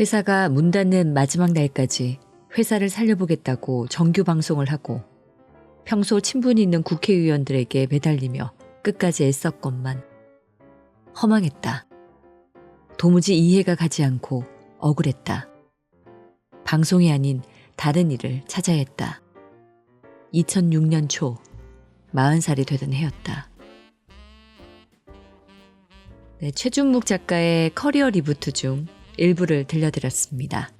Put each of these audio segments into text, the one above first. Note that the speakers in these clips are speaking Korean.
회사가 문 닫는 마지막 날까지 회사를 살려보겠다고 정규 방송을 하고 평소 친분이 있는 국회의원들에게 매달리며 끝까지 애썼건만 허망했다. 도무지 이해가 가지 않고 억울했다. 방송이 아닌 다른 일을 찾아야 했다. 2006년 초 40살이 되던 해였다. 네, 최준묵 작가의 커리어 리부트 중 일부를 들려드렸습니다.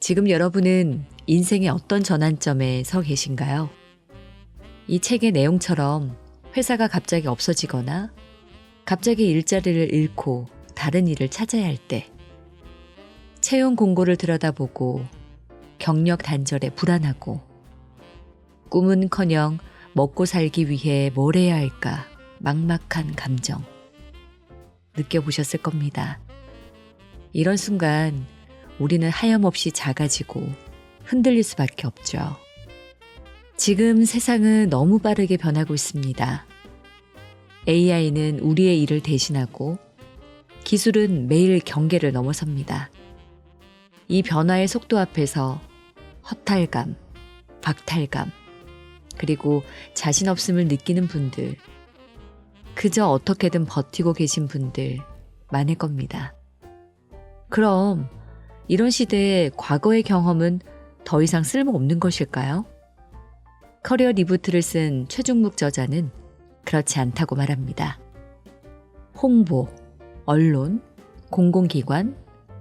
지금 여러분은 인생의 어떤 전환점에 서 계신가요? 이 책의 내용처럼 회사가 갑자기 없어지거나 갑자기 일자리를 잃고 다른 일을 찾아야 할 때, 채용 공고를 들여다보고 경력 단절에 불안하고 꿈은 커녕 먹고 살기 위해 뭘 해야 할까 막막한 감정 느껴보셨을 겁니다. 이런 순간 우리는 하염없이 작아지고 흔들릴 수밖에 없죠. 지금 세상은 너무 빠르게 변하고 있습니다. AI는 우리의 일을 대신하고 기술은 매일 경계를 넘어섭니다. 이 변화의 속도 앞에서 허탈감, 박탈감, 그리고 자신 없음을 느끼는 분들, 그저 어떻게든 버티고 계신 분들 많을 겁니다. 그럼 이런 시대에 과거의 경험은 더 이상 쓸모없는 것일까요? 커리어 리부트를 쓴 최중묵 저자는 그렇지 않다고 말합니다. 홍보, 언론, 공공기관,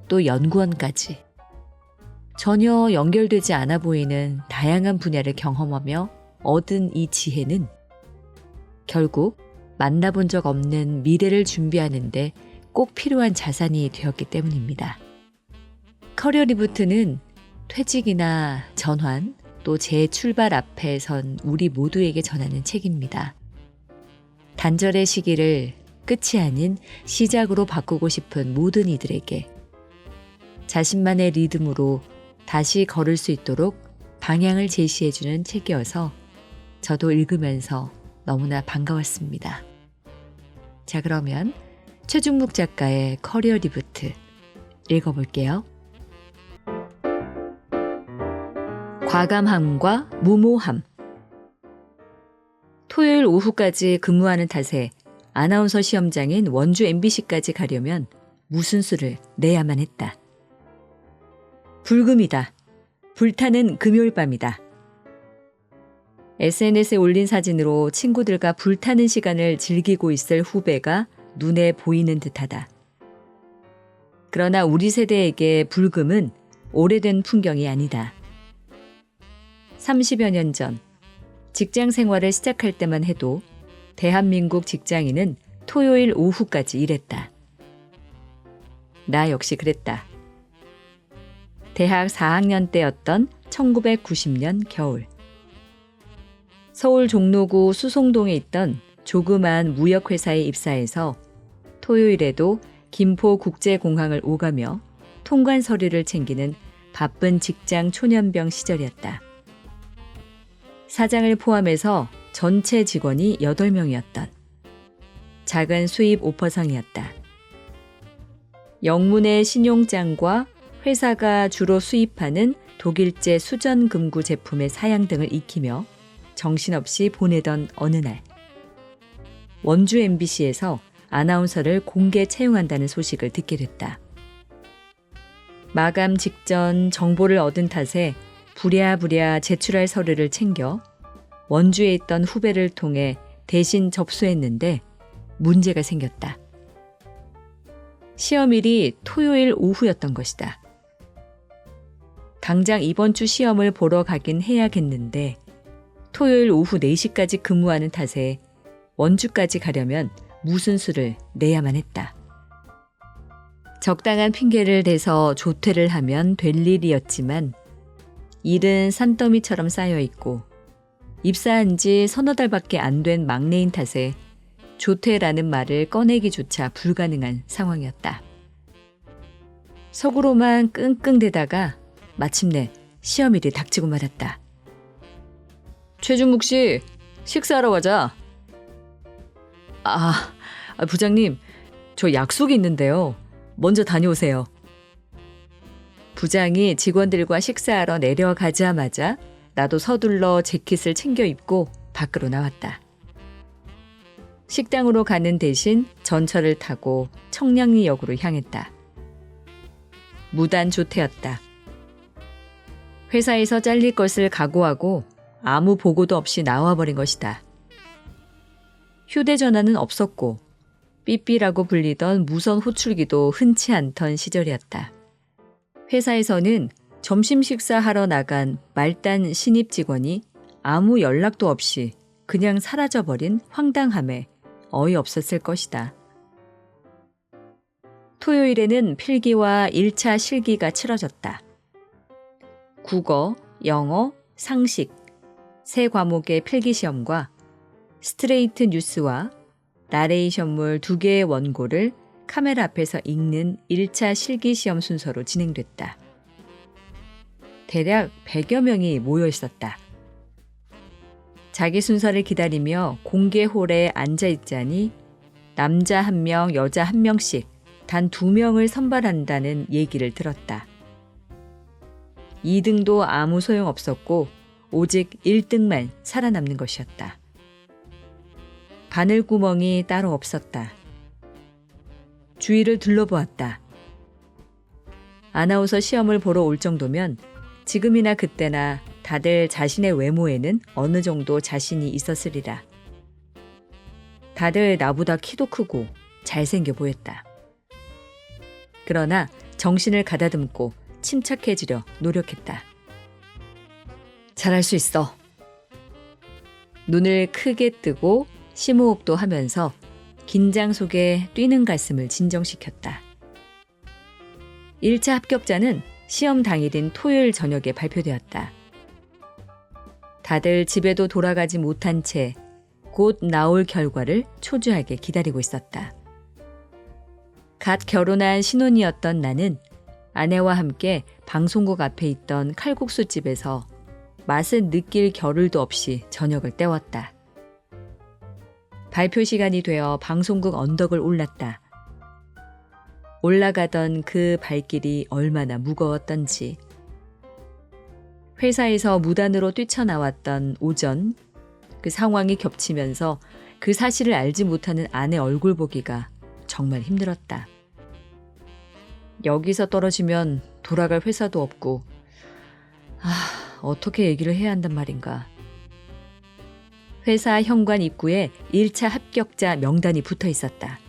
또 연구원까지 전혀 연결되지 않아 보이는 다양한 분야를 경험하며 얻은 이 지혜는 결국 만나본 적 없는 미래를 준비하는데 꼭 필요한 자산이 되었기 때문입니다. 커리어 리부트는 퇴직이나 전환 또 재출발 앞에 선 우리 모두에게 전하는 책입니다. 단절의 시기를 끝이 아닌 시작으로 바꾸고 싶은 모든 이들에게 자신만의 리듬으로 다시 걸을 수 있도록 방향을 제시해주는 책이어서 저도 읽으면서 너무나 반가웠습니다. 자, 그러면 최중묵 작가의 커리어 리부트 읽어볼게요. 과감함과 무모함. 토요일 오후까지 근무하는 탓에 아나운서 시험장인 원주 MBC까지 가려면 무슨 수를 내야만 했다. 불금이다. 불타는 금요일 밤이다. SNS에 올린 사진으로 친구들과 불타는 시간을 즐기고 있을 후배가 눈에 보이는 듯하다. 그러나 우리 세대에게 불금은 오래된 풍경이 아니다. 30여 년 전, 직장 생활을 시작할 때만 해도 대한민국 직장인은 토요일 오후까지 일했다. 나 역시 그랬다. 대학 4학년 때였던 1990년 겨울. 서울 종로구 수송동에 있던 조그만 무역회사에 입사해서 토요일에도 김포국제공항을 오가며 통관 서류를 챙기는 바쁜 직장 초년병 시절이었다. 사장을 포함해서 전체 직원이 8명이었던 작은 수입 오퍼상이었다. 영문의 신용장과 회사가 주로 수입하는 독일제 수전금구 제품의 사양 등을 익히며 정신없이 보내던 어느 날 원주 MBC에서 아나운서를 공개 채용한다는 소식을 듣게 됐다. 마감 직전 정보를 얻은 탓에 부랴부랴 제출할 서류를 챙겨 원주에 있던 후배를 통해 대신 접수했는데 문제가 생겼다. 시험일이 토요일 오후였던 것이다. 당장 이번 주 시험을 보러 가긴 해야겠는데 토요일 오후 4시까지 근무하는 탓에 원주까지 가려면 무슨 수를 내야만 했다. 적당한 핑계를 대서 조퇴를 하면 될 일이었지만 일은 산더미처럼 쌓여 있고 입사한 지 서너 달밖에 안 된 막내인 탓에 조퇴라는 말을 꺼내기조차 불가능한 상황이었다. 속으로만 끙끙대다가 마침내 시험일이 닥치고 말았다. 최준묵 씨, 식사하러 가자. 아, 아, 부장님, 저 약속이 있는데요. 먼저 다녀오세요. 부장이 직원들과 식사하러 내려가자마자 나도 서둘러 재킷을 챙겨 입고 밖으로 나왔다. 식당으로 가는 대신 전철을 타고 청량리역으로 향했다. 무단 조퇴였다. 회사에서 잘릴 것을 각오하고 아무 보고도 없이 나와버린 것이다. 휴대전화는 없었고 삐삐라고 불리던 무선 호출기도 흔치 않던 시절이었다. 회사에서는 점심 식사하러 나간 말단 신입 직원이 아무 연락도 없이 그냥 사라져버린 황당함에 어이없었을 것이다. 토요일에는 필기와 1차 실기가 치러졌다. 국어, 영어, 상식 세 과목의 필기 시험과 스트레이트 뉴스와 나레이션물 두 개의 원고를 카메라 앞에서 읽는 1차 실기 시험 순서로 진행됐다. 대략 100여 명이 모여 있었다. 자기 순서를 기다리며 공개 홀에 앉아 있자니 남자 한 명, 여자 한 명씩 단 두 명을 선발한다는 얘기를 들었다. 2등도 아무 소용 없었고 오직 1등만 살아남는 것이었다. 바늘구멍이 따로 없었다. 주위를 둘러보았다. 아나운서 시험을 보러 올 정도면 지금이나 그때나 다들 자신의 외모에는 어느 정도 자신이 있었으리라. 다들 나보다 키도 크고 잘생겨 보였다. 그러나 정신을 가다듬고 침착해지려 노력했다. 잘할 수 있어. 눈을 크게 뜨고 심호흡도 하면서 긴장 속에 뛰는 가슴을 진정시켰다. 1차 합격자는 시험 당일인 토요일 저녁에 발표되었다. 다들 집에도 돌아가지 못한 채 곧 나올 결과를 초조하게 기다리고 있었다. 갓 결혼한 신혼이었던 나는 아내와 함께 방송국 앞에 있던 칼국수 집에서 맛을 느낄 겨를도 없이 저녁을 때웠다. 발표 시간이 되어 방송국 언덕을 올랐다. 올라가던 그 발길이 얼마나 무거웠던지. 회사에서 무단으로 뛰쳐나왔던 오전, 그 상황이 겹치면서 그 사실을 알지 못하는 아내 얼굴 보기가 정말 힘들었다. 여기서 떨어지면 돌아갈 회사도 없고, 아, 어떻게 얘기를 해야 한단 말인가. 회사 현관 입구에 1차 합격자 명단이 붙어 있었다.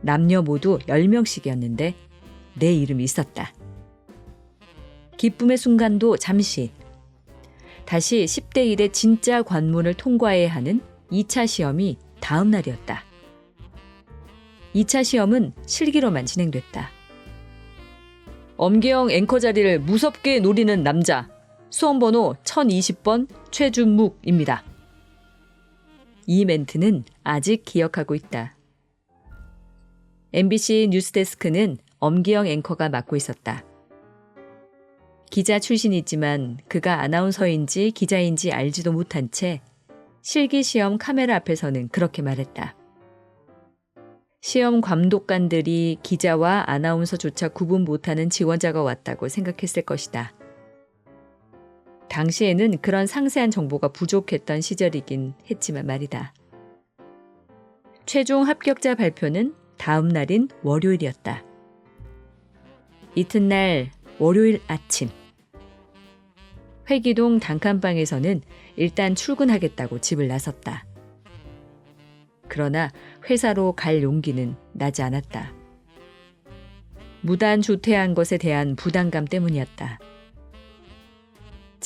남녀 모두 10명씩이었는데 내 이름이 있었다. 기쁨의 순간도 잠시. 다시 10대 1의 진짜 관문을 통과해야 하는 2차 시험이 다음 날이었다. 2차 시험은 실기로만 진행됐다. 엄계영 앵커 자리를 무섭게 노리는 남자. 수험번호 1020번 최준묵입니다. 이 멘트는 아직 기억하고 있다. MBC 뉴스데스크는 엄기영 앵커가 맡고 있었다. 기자 출신이지만 그가 아나운서인지 기자인지 알지도 못한 채 실기 시험 카메라 앞에서는 그렇게 말했다. 시험 감독관들이 기자와 아나운서조차 구분 못하는 지원자가 왔다고 생각했을 것이다. 당시에는 그런 상세한 정보가 부족했던 시절이긴 했지만 말이다. 최종 합격자 발표는 다음 날인 월요일이었다. 이튿날 월요일 아침. 회기동 단칸방에서는 일단 출근하겠다고 집을 나섰다. 그러나 회사로 갈 용기는 나지 않았다. 무단 조퇴한 것에 대한 부담감 때문이었다.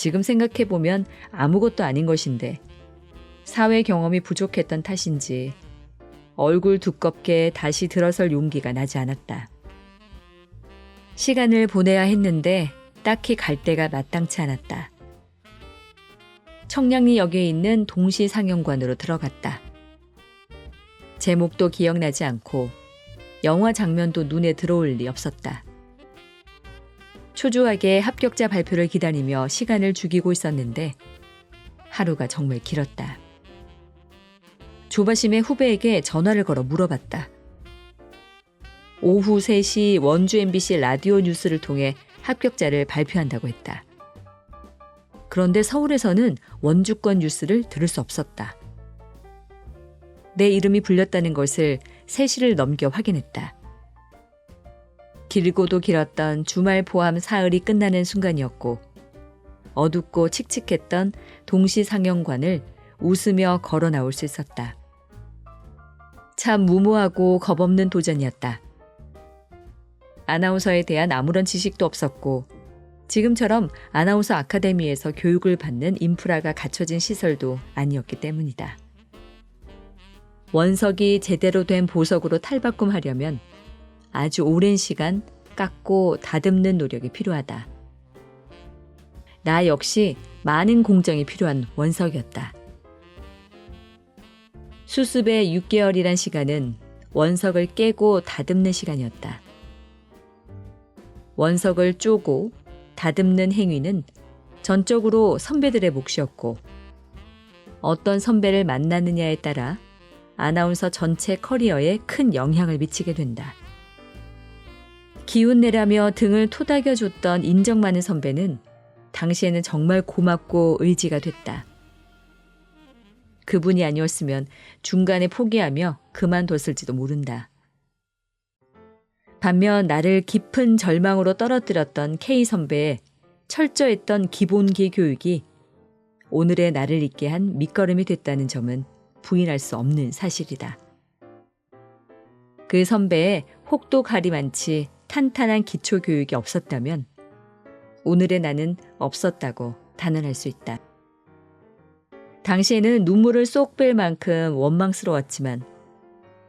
지금 생각해보면 아무것도 아닌 것인데 사회 경험이 부족했던 탓인지 얼굴 두껍게 다시 들어설 용기가 나지 않았다. 시간을 보내야 했는데 딱히 갈 데가 마땅치 않았다. 청량리역에 있는 동시상영관으로 들어갔다. 제목도 기억나지 않고 영화 장면도 눈에 들어올 리 없었다. 초조하게 합격자 발표를 기다리며 시간을 죽이고 있었는데 하루가 정말 길었다. 조바심의 후배에게 전화를 걸어 물어봤다. 오후 3시 원주 MBC 라디오 뉴스를 통해 합격자를 발표한다고 했다. 그런데 서울에서는 원주권 뉴스를 들을 수 없었다. 내 이름이 불렸다는 것을 3시를 넘겨 확인했다. 길고도 길었던 주말 포함 사흘이 끝나는 순간이었고 어둡고 칙칙했던 동시 상영관을 웃으며 걸어 나올 수 있었다. 참 무모하고 겁없는 도전이었다. 아나운서에 대한 아무런 지식도 없었고 지금처럼 아나운서 아카데미에서 교육을 받는 인프라가 갖춰진 시설도 아니었기 때문이다. 원석이 제대로 된 보석으로 탈바꿈하려면 아주 오랜 시간 깎고 다듬는 노력이 필요하다. 나 역시 많은 공정이 필요한 원석이었다. 수습의 6개월이란 시간은 원석을 깨고 다듬는 시간이었다. 원석을 쪼고 다듬는 행위는 전적으로 선배들의 몫이었고 어떤 선배를 만나느냐에 따라 아나운서 전체 커리어에 큰 영향을 미치게 된다. 기운 내라며 등을 토닥여 줬던 인정 많은 선배는 당시에는 정말 고맙고 의지가 됐다. 그분이 아니었으면 중간에 포기하며 그만뒀을지도 모른다. 반면 나를 깊은 절망으로 떨어뜨렸던 K 선배의 철저했던 기본기 교육이 오늘의 나를 있게 한 밑거름이 됐다는 점은 부인할 수 없는 사실이다. 그 선배의 혹도 가리만치 탄탄한 기초 교육이 없었다면 오늘의 나는 없었다고 단언할 수 있다. 당시에는 눈물을 쏙 뺄 만큼 원망스러웠지만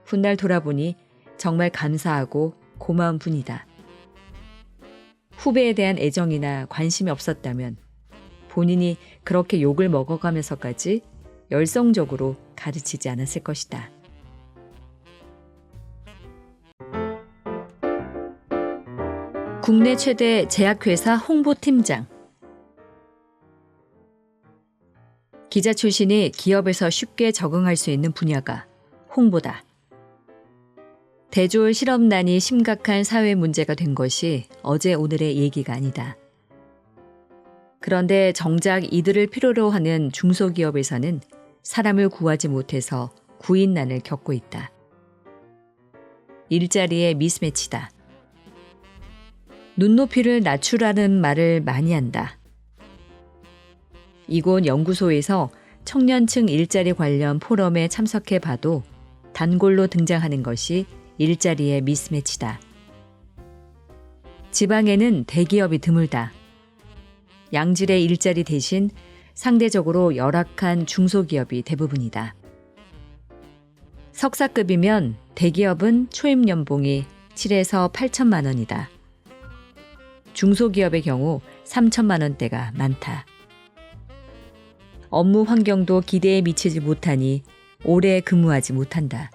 훗날 돌아보니 정말 감사하고 고마운 분이다. 후배에 대한 애정이나 관심이 없었다면 본인이 그렇게 욕을 먹어가면서까지 열성적으로 가르치지 않았을 것이다. 국내 최대 제약회사 홍보팀장 기자 출신이 기업에서 쉽게 적응할 수 있는 분야가 홍보다. 대졸 실업난이 심각한 사회 문제가 된 것이 어제 오늘의 얘기가 아니다. 그런데 정작 이들을 필요로 하는 중소기업에서는 사람을 구하지 못해서 구인난을 겪고 있다. 일자리의 미스매치다. 눈높이를 낮추라는 말을 많이 한다. 이곳 연구소에서 청년층 일자리 관련 포럼에 참석해 봐도 단골로 등장하는 것이 일자리의 미스매치다. 지방에는 대기업이 드물다. 양질의 일자리 대신 상대적으로 열악한 중소기업이 대부분이다. 석사급이면 대기업은 초임 연봉이 7에서 8천만 원이다. 중소기업의 경우 3천만 원대가 많다. 업무 환경도 기대에 미치지 못하니 오래 근무하지 못한다.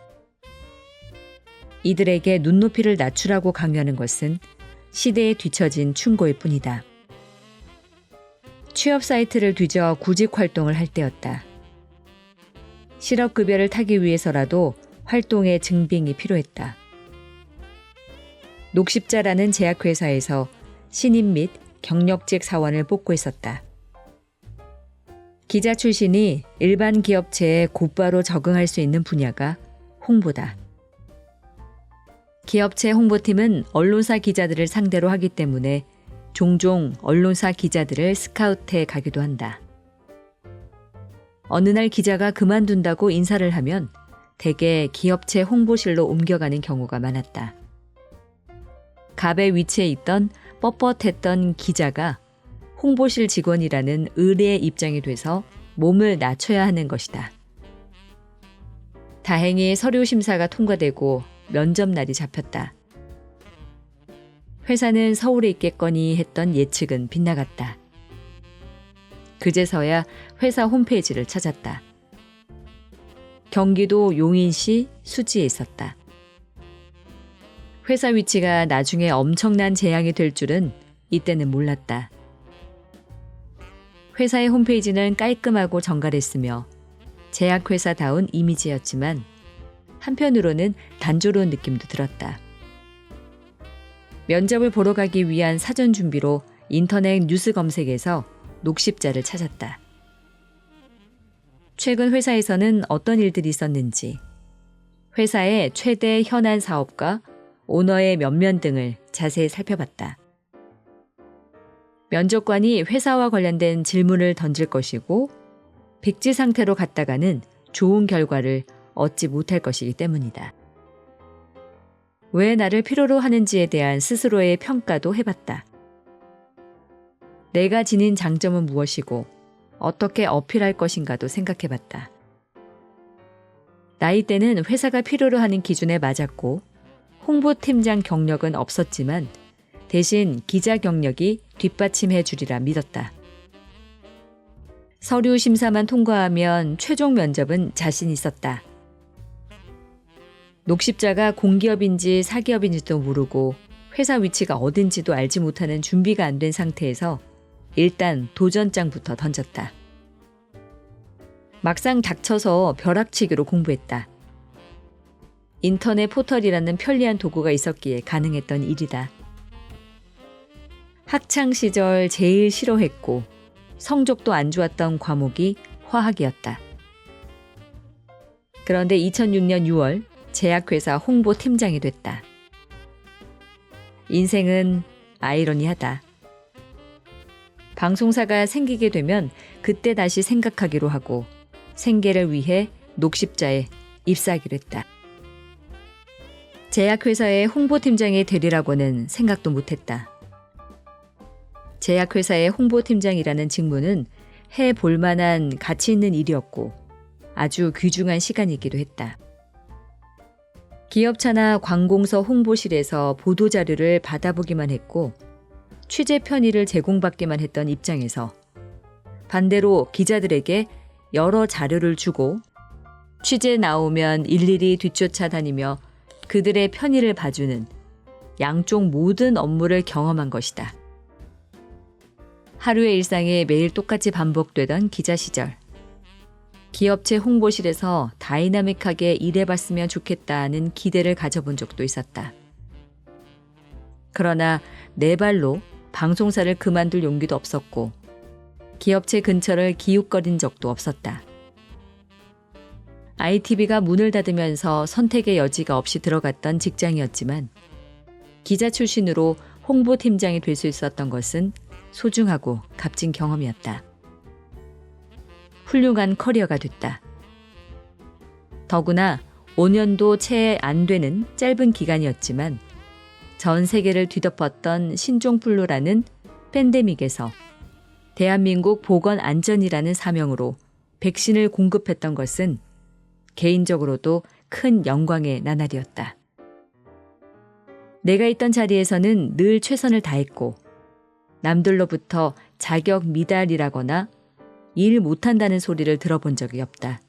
이들에게 눈높이를 낮추라고 강요하는 것은 시대에 뒤처진 충고일 뿐이다. 취업 사이트를 뒤져 구직 활동을 할 때였다. 실업급여를 타기 위해서라도 활동의 증빙이 필요했다. 녹십자라는 제약회사에서 신임 및 경력직 사원을 뽑고 있었다. 기자 출신이 일반 기업체에 곧바로 적응할 수 있는 분야가 홍보다. 기업체 홍보팀은 언론사 기자들을 상대로 하기 때문에 종종 언론사 기자들을 스카우트해 가기도 한다. 어느 날 기자가 그만둔다고 인사를 하면 대개 기업체 홍보실로 옮겨가는 경우가 많았다. 갑의 위치에 있던 뻣뻣했던 기자가 홍보실 직원이라는 의뢰의 입장이 돼서 몸을 낮춰야 하는 것이다. 다행히 서류 심사가 통과되고 면접 날이 잡혔다. 회사는 서울에 있겠거니 했던 예측은 빗나갔다. 그제서야 회사 홈페이지를 찾았다. 경기도 용인시 수지에 있었다. 회사 위치가 나중에 엄청난 재앙이 될 줄은 이때는 몰랐다. 회사의 홈페이지는 깔끔하고 정갈했으며 제약회사다운 이미지였지만 한편으로는 단조로운 느낌도 들었다. 면접을 보러 가기 위한 사전 준비로 인터넷 뉴스 검색에서 녹십자를 찾았다. 최근 회사에서는 어떤 일들이 있었는지, 회사의 최대 현안 사업과 오너의 면면 등을 자세히 살펴봤다. 면접관이 회사와 관련된 질문을 던질 것이고, 백지 상태로 갔다가는 좋은 결과를 얻지 못할 것이기 때문이다. 왜 나를 필요로 하는지에 대한 스스로의 평가도 해봤다. 내가 지닌 장점은 무엇이고 어떻게 어필할 것인가도 생각해봤다. 나이 때는 회사가 필요로 하는 기준에 맞았고 홍보팀장 경력은 없었지만 대신 기자 경력이 뒷받침해 주리라 믿었다. 서류 심사만 통과하면 최종 면접은 자신 있었다. 녹십자가 공기업인지 사기업인지도 모르고 회사 위치가 어딘지도 알지 못하는 준비가 안 된 상태에서 일단 도전장부터 던졌다. 막상 닥쳐서 벼락치기로 공부했다. 인터넷 포털이라는 편리한 도구가 있었기에 가능했던 일이다. 학창 시절 제일 싫어했고 성적도 안 좋았던 과목이 화학이었다. 그런데 2006년 6월 제약회사 홍보팀장이 됐다. 인생은 아이러니하다. 방송사가 생기게 되면 그때 다시 생각하기로 하고 생계를 위해 녹십자에 입사하기로 했다. 제약회사의 홍보팀장이 되리라고는 생각도 못했다. 제약회사의 홍보팀장이라는 직무는 해 볼 만한 가치 있는 일이었고 아주 귀중한 시간이기도 했다. 기업차나 관공서 홍보실에서 보도자료를 받아보기만 했고 취재 편의를 제공받기만 했던 입장에서 반대로 기자들에게 여러 자료를 주고 취재 나오면 일일이 뒤쫓아 다니며 그들의 편의를 봐주는 양쪽 모든 업무를 경험한 것이다. 하루의 일상이 매일 똑같이 반복되던 기자 시절. 기업체 홍보실에서 다이나믹하게 일해봤으면 좋겠다는 기대를 가져본 적도 있었다. 그러나 내 발로 방송사를 그만둘 용기도 없었고 기업체 근처를 기웃거린 적도 없었다. ITV가 문을 닫으면서 선택의 여지가 없이 들어갔던 직장이었지만 기자 출신으로 홍보팀장이 될 수 있었던 것은 소중하고 값진 경험이었다. 훌륭한 커리어가 됐다. 더구나 5년도 채 안 되는 짧은 기간이었지만 전 세계를 뒤덮었던 신종플루라는 팬데믹에서 대한민국 보건 안전이라는 사명으로 백신을 공급했던 것은 개인적으로도 큰 영광의 나날이었다. 내가 있던 자리에서는 늘 최선을 다했고 남들로부터 자격 미달이라거나 일 못한다는 소리를 들어본 적이 없다.